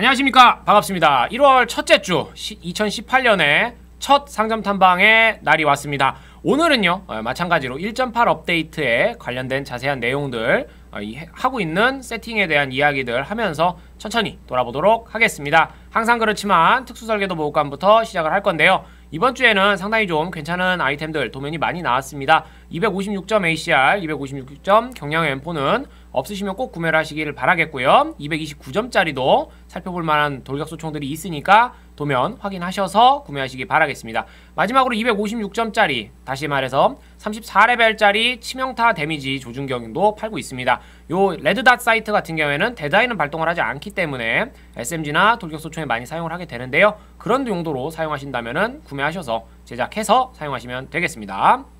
안녕하십니까. 반갑습니다. 1월 첫째 주 2018년에 첫 상점 탐방의 날이 왔습니다. 오늘은요 어, 마찬가지로 1.8 업데이트에 관련된 자세한 내용들 어, 하고 있는 세팅에 대한 이야기들 하면서 천천히 돌아보도록 하겠습니다. 항상 그렇지만 특수설계도 모국관부터 시작을 할 건데요. 이번 주에는 상당히 좀 괜찮은 아이템들 도면이 많이 나왔습니다 256점 ACR, 256점 경량 M4는 없으시면 꼭 구매를 하시기를 바라겠고요. 229점짜리도 살펴볼 만한 돌격소총들이 있으니까 도면 확인하셔서 구매하시기 바라겠습니다. 마지막으로 256점짜리 다시 말해서 34레벨짜리 치명타 데미지 조준경도 팔고 있습니다. 요 레드닷 사이트 같은 경우에는 데다이는 발동을 하지 않기 때문에 SMG나 돌격소총에 많이 사용을 하게 되는데요. 그런 용도로 사용하신다면 구매하셔서 제작해서 사용하시면 되겠습니다.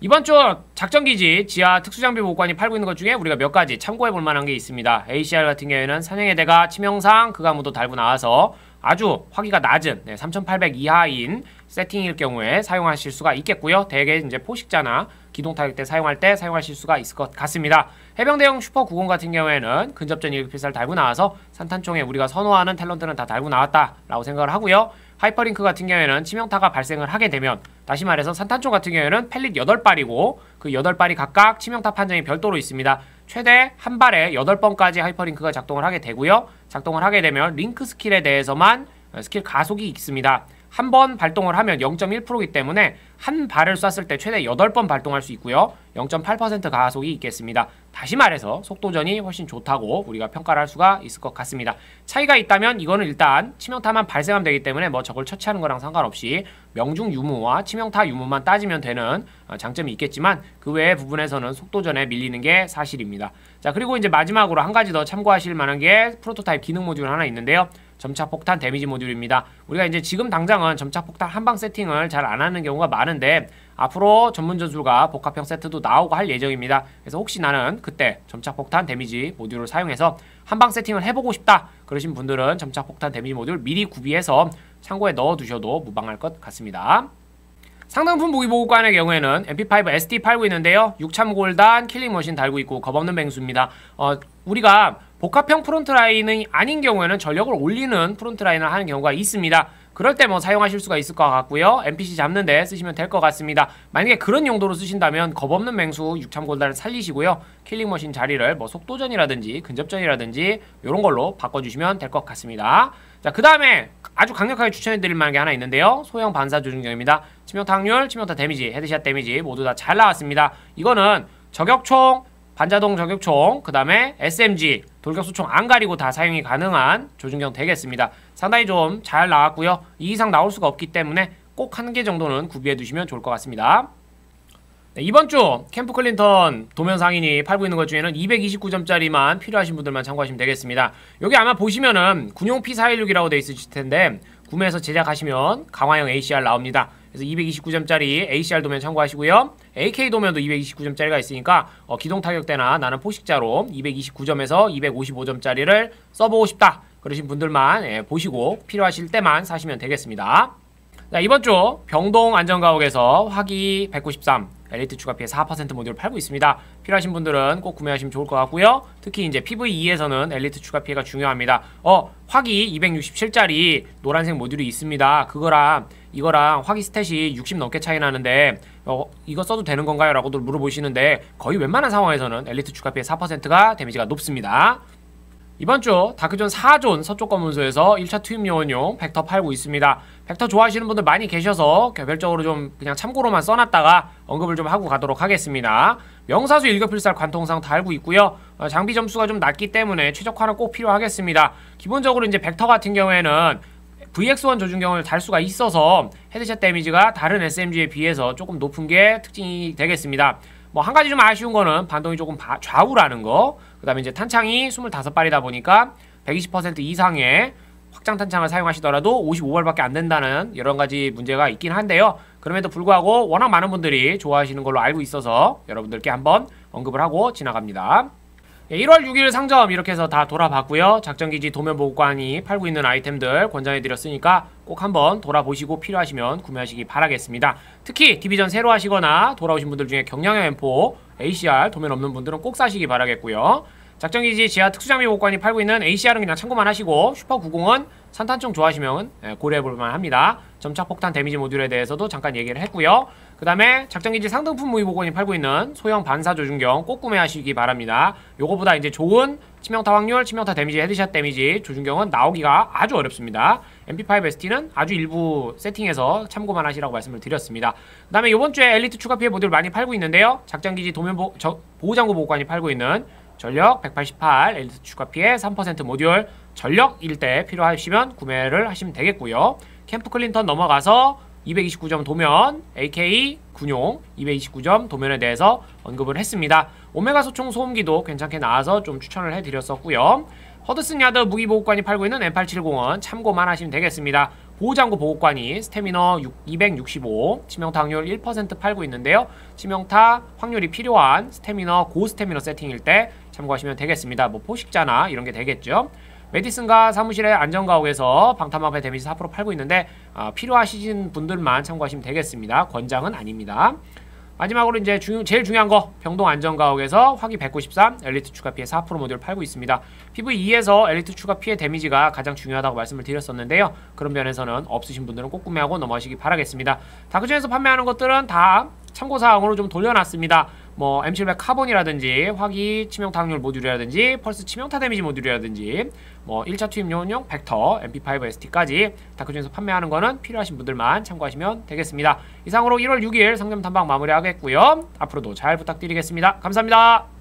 이번 주 작전기지 지하 특수장비 보관이 팔고 있는 것 중에 우리가 몇 가지 참고해 볼 만한 게 있습니다. ACR 같은 경우에는 사냥의 대가 치명상 그가무도 달고 나와서 아주 화기가 낮은 네, 3800 이하인 세팅일 경우에 사용하실 수가 있겠고요. 대개 이제 포식자나 기동 타격 때 사용할 때 사용하실 수가 있을 것 같습니다. 해병대용 슈퍼 90 같은 경우에는 근접전 일필사를 달고 나와서 산탄총에 우리가 선호하는 탤런트는 다 달고 나왔다라고 생각을 하고요. 하이퍼링크 같은 경우에는 치명타가 발생을 하게 되면 다시 말해서 산탄총 같은 경우에는 펠릿 8발이고 그 8발이 각각 치명타 판정이 별도로 있습니다. 최대 한 발에 8번까지 하이퍼링크가 작동을 하게 되고요. 작동을 하게 되면 링크 스킬에 대해서만 스킬 가속이 있습니다. 한 번 발동을 하면 0.1%이기 때문에 한 발을 쐈을 때 최대 8번 발동할 수 있고요. 0.8% 가속이 있겠습니다. 다시 말해서 속도전이 훨씬 좋다고 우리가 평가를 할 수가 있을 것 같습니다. 차이가 있다면 이거는 일단 치명타만 발생하면 되기 때문에 뭐 저걸 처치하는 거랑 상관없이 명중 유무와 치명타 유무만 따지면 되는 어, 장점이 있겠지만 그 외의 부분에서는 속도전에 밀리는 게 사실입니다. 자 그리고 이제 마지막으로 한 가지 더 참고하실 만한 게 프로토타입 기능 모듈 하나 있는데요. 점착폭탄 데미지 모듈입니다. 우리가 이제 지금 당장은 점착폭탄 한방 세팅을 잘 안 하는 경우가 많은데 앞으로 전문 전술과 복합형 세트도 나오고 할 예정입니다. 그래서 혹시 나는 그때 점착폭탄 데미지 모듈을 사용해서 한방 세팅을 해보고 싶다 그러신 분들은 점착폭탄 데미지 모듈 미리 구비해서 창고에 넣어두셔도 무방할 것 같습니다. 상당품 무기보호관의 경우에는 MP5 SD 팔고 있는데요. 6참 골단 킬링머신 달고 있고 겁없는 뱅수입니다. 어, 우리가 복합형 프론트라인이 아닌 경우에는 전력을 올리는 프론트라인을 하는 경우가 있습니다. 그럴 때 뭐 사용하실 수가 있을 것 같고요. NPC 잡는데 쓰시면 될 것 같습니다. 만약에 그런 용도로 쓰신다면 겁없는 맹수 6참 골단을 살리시고요. 킬링머신 자리를 뭐 속도전이라든지 근접전이라든지 이런 걸로 바꿔주시면 될 것 같습니다. 자, 그 다음에 아주 강력하게 추천해드릴 만한 게 하나 있는데요. 소형 반사 조준경입니다. 치명타 확률, 치명타 데미지, 헤드샷 데미지 모두 다 잘 나왔습니다. 이거는 저격총, 반자동 저격총, 그 다음에 SMG, 돌격수총 안 가리고 다 사용이 가능한 조준경 되겠습니다. 상당히 좀 잘 나왔고요. 이 이상 나올 수가 없기 때문에 꼭 한 개 정도는 구비해 두시면 좋을 것 같습니다. 네, 이번 주 캠프 클린턴 도면 상인이 팔고 있는 것 중에는 229점짜리만 필요하신 분들만 참고하시면 되겠습니다. 여기 아마 보시면은 군용 P416이라고 되어 있으실 텐데 구매해서 제작하시면 강화형 ACR 나옵니다. 그래서 229점짜리 ACR 도면 참고하시고요. AK 도면도 229점짜리가 있으니까 어, 기동 타격대나 나는 포식자로 229점에서 255점짜리를 써보고 싶다. 그러신 분들만 예, 보시고 필요하실 때만 사시면 되겠습니다. 자, 이번 주 병동 안전가옥에서 화기 193 엘리트 추가 피해 4% 모듈을 팔고 있습니다. 필요하신 분들은 꼭 구매하시면 좋을 것 같고요. 특히 이제 PV2에서는 엘리트 추가 피해가 중요합니다. 어, 화기 267짜리 노란색 모듈이 있습니다. 그거랑 이거랑 화기 스탯이 60 넘게 차이 나는데 어, 이거 써도 되는 건가요? 라고도 물어보시는데 거의 웬만한 상황에서는 엘리트 추가 피해 4%가 데미지가 높습니다. 이번 주 다크존 4존 서쪽 검문소에서 1차 투입 요원용 벡터 팔고 있습니다. 벡터 좋아하시는 분들 많이 계셔서 개별적으로 좀 그냥 참고로만 써놨다가 언급을 좀 하고 가도록 하겠습니다. 명사수 일격필살 관통상 달고 있고요. 어, 장비 점수가 좀 낮기 때문에 최적화는 꼭 필요하겠습니다. 기본적으로 이제 벡터 같은 경우에는 VX1 조준경을 달 수가 있어서 헤드샷 데미지가 다른 SMG에 비해서 조금 높은 게 특징이 되겠습니다. 뭐 한 가지 좀 아쉬운 거는 반동이 조금 좌우라는 거. 그 다음에 이제 탄창이 25발이다 보니까 120% 이상의 확장 탄창을 사용하시더라도 55발밖에 안 된다는 여러 가지 문제가 있긴 한데요. 그럼에도 불구하고 워낙 많은 분들이 좋아하시는 걸로 알고 있어서 여러분들께 한번 언급을 하고 지나갑니다. 1월 예, 6일 상점 이렇게 해서 다 돌아봤고요. 작전기지 도면보관이 팔고 있는 아이템들 권장해드렸으니까 꼭 한번 돌아보시고 필요하시면 구매하시기 바라겠습니다. 특히 디비전 새로 하시거나 돌아오신 분들 중에 경량형 M4, ACR 도면 없는 분들은 꼭 사시기 바라겠고요. 작전기지 지하 특수장비 보관이 팔고 있는 ACR은 그냥 참고만 하시고 슈퍼 90은 산탄총 좋아하시면 예, 고려해볼만 합니다. 점착폭탄 데미지 모듈에 대해서도 잠깐 얘기를 했고요. 그 다음에 작전기지 상등품 보관이 팔고 있는 소형 반사 조준경 꼭 구매하시기 바랍니다. 요거보다 이제 좋은 치명타 확률, 치명타 데미지, 헤드샷 데미지 조준경은 나오기가 아주 어렵습니다. MP5 ST는 아주 일부 세팅해서 참고만 하시라고 말씀을 드렸습니다. 그 다음에 이번 주에 엘리트 추가 피해 모듈 많이 팔고 있는데요. 작전기지 도면 보, 저, 보호장구 보관이 팔고 있는 전력 188 엘리트 추가 피해 3% 모듈 전력 1대 필요하시면 구매를 하시면 되겠고요. 캠프 클린턴 넘어가서 229점 도면, AK 군용 229점 도면에 대해서 언급을 했습니다. 오메가 소총 소음기도 괜찮게 나와서 좀 추천을 해드렸었고요. 허드슨 야드 무기보호관이 팔고 있는 M870은 참고만 하시면 되겠습니다. 보호장구 보호관이 스태미너 265, 치명타 확률 1% 팔고 있는데요. 치명타 확률이 필요한 스태미너 고스태미너 세팅일 때 참고하시면 되겠습니다. 뭐 포식자나 이런 게 되겠죠. 메디슨과 사무실의 안전가옥에서 방탄방패 데미지 4% 팔고 있는데 어, 필요하신 분들만 참고하시면 되겠습니다. 권장은 아닙니다. 마지막으로 이제 주, 제일 중요한 거 병동 안전가옥에서 화기 193 엘리트 추가 피해 4% 모듈 팔고 있습니다. PV2에서 엘리트 추가 피해 데미지가 가장 중요하다고 말씀을 드렸었는데요. 그런 면에서는 없으신 분들은 꼭 구매하고 넘어가시기 바라겠습니다. 다크존에서 판매하는 것들은 다 참고사항으로 좀 돌려놨습니다. 뭐 M700 카본이라든지 화기 치명타 확률 모듈이라든지 펄스 치명타 데미지 모듈이라든지 뭐 1차 투입용용 벡터 MP5 ST까지 다크존에서 판매하는 거는 필요하신 분들만 참고하시면 되겠습니다. 이상으로 1월 6일 상점 탐방 마무리하겠고요. 앞으로도 잘 부탁드리겠습니다. 감사합니다.